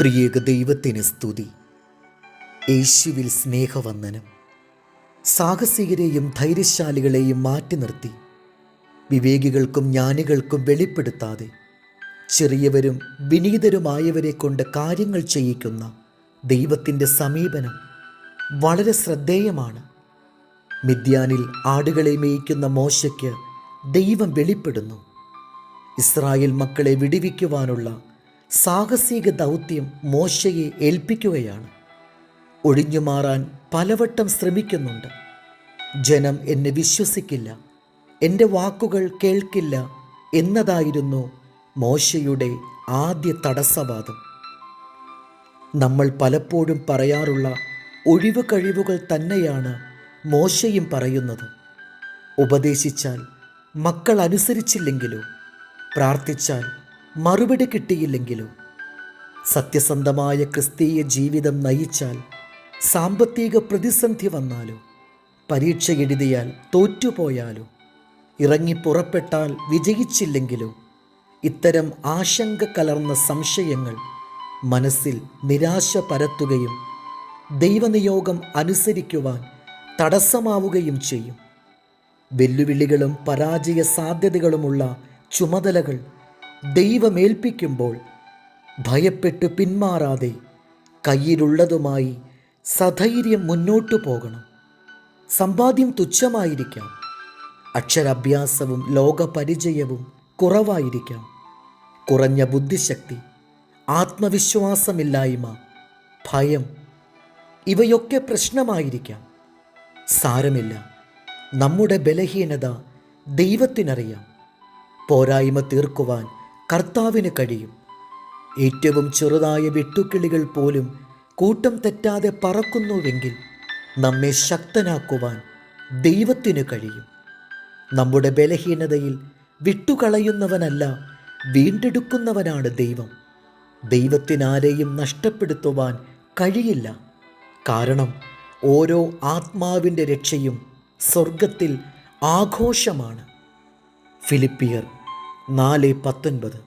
ത്രിയേക ദൈവത്തിന് സ്തുതി. യേശുവിൽ സ്നേഹവന്ദനം. സാഹസികരെയും ധൈര്യശാലികളെയും മാറ്റി നിർത്തി. വിവേകികൾക്കും ജ്ഞാനികൾക്കും വെളിപ്പെടുത്താതെ ചെറിയവരും വിനീതരുമായവരെ കൊണ്ട് കാര്യങ്ങൾ ചെയ്യിക്കുന്ന ദൈവത്തിന്റെ സമീപനം വളരെ ശ്രദ്ധേയമാണ്. മിദ്യാനിൽ ആടുകളെ മേയിക്കുന്ന മോശയ്ക്ക് ദൈവം വെളിപ്പെടുന്നു. ഇസ്രായേൽ മക്കളെ വിടിവിക്കുവാനുള്ള സാഹസിക ദൗത്യം മോശയെ ഏൽപ്പിക്കുകയാണ്. ഒഴിഞ്ഞുമാറാൻ പലവട്ടം ശ്രമിക്കുന്നുണ്ട്. ജനം എന്നെ വിശ്വസിക്കില്ല. എന്റെ വാക്കുകൾ കേൾക്കില്ല എന്നതായിരുന്നു മോശയുടെ ആദ്യ തടസ്സവാദം. നമ്മൾ പലപ്പോഴും പറയാറുള്ള ഒഴിവ് കഴിവുകൾ തന്നെയാണ് മോശയും പറയുന്നത്. ഉപദേശിച്ചാൽ മക്കൾ അനുസരിച്ചില്ലെങ്കിലോ? പ്രാർത്ഥിച്ചാൽ മറുപടി കിട്ടിയില്ലെങ്കിലും സത്യസന്ധമായ ക്രിസ്തീയ ജീവിതം നയിച്ചാൽ സാമ്പത്തിക പ്രതിസന്ധി വന്നാലോ പരീക്ഷ എഴുതിയാൽ തോറ്റുപോയാലോ ഇറങ്ങി പുറപ്പെട്ടാൽ വിജയിച്ചില്ലെങ്കിലോ ഇത്തരം ആശങ്ക കലർന്ന സംശയങ്ങൾ മനസ്സിൽ നിരാശ പരത്തുകയും ദൈവനിയോഗം അനുസരിക്കുവാൻ തടസ്സമാവുകയും ചെയ്യും. വെല്ലുവിളികളും പരാജയ സാധ്യതകളുമുള്ള ചുമതലകൾ ദൈവമേൽപ്പിക്കുമ്പോൾ ഭയപ്പെട്ടു പിന്മാറാതെ കയ്യിലുള്ളതുമായി സധൈര്യം മുന്നോട്ടു പോകണം. സമ്പാദ്യം തുച്ഛമായിരിക്കാം. അക്ഷരാഭ്യാസവും ലോകപരിചയവും കുറവായിരിക്കാം. കുറഞ്ഞ ബുദ്ധിശക്തി ആത്മവിശ്വാസമില്ലായ്മ ഭയം ഇവയൊക്കെ പ്രശ്നമായിരിക്കാം. സാരമില്ല. നമ്മുടെ ബലഹീനത ദൈവത്തിനറിയാം. പോരായ്മ തീർക്കുവാൻ കർത്താവിന് കഴിയും. ഏറ്റവും ചെറുതായ വെട്ടുക്കിളികൾ പോലും കൂട്ടം തെറ്റാതെ പറക്കുന്നുവെങ്കിൽ നമ്മെ ശക്തനാക്കുവാൻ ദൈവത്തിന് കഴിയും. നമ്മുടെ ബലഹീനതയിൽ വിട്ടുകളയുന്നവനല്ല വീണ്ടെടുക്കുന്നവനാണ് ദൈവം. ദൈവത്തിനാരെയും നഷ്ടപ്പെടുത്തുവാൻ കഴിയില്ല. കാരണം ഓരോ ആത്മാവിന്റെ രക്ഷയും സ്വർഗത്തിൽ ആഘോഷമാണ്. ഫിലിപ്പിയർ നാല് പത്തൊൻപത്.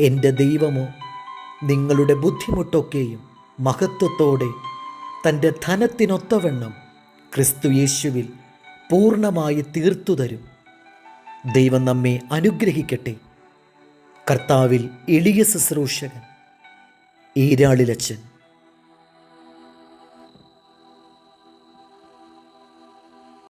എന്റെ ദൈവമോ നിങ്ങളുടെ ബുദ്ധിമുട്ടൊക്കെയും മഹത്വത്തോടെ തന്റെ ധനത്തിനൊത്തവണ്ണം ക്രിസ്തു യേശുവിൽ പൂർണമായി തീർത്തു തരും. ദൈവം നമ്മെ അനുഗ്രഹിക്കട്ടെ. കർത്താവിൽ എളിയ ശുശ്രൂഷകൻ ഈരാളിലച്ചൻ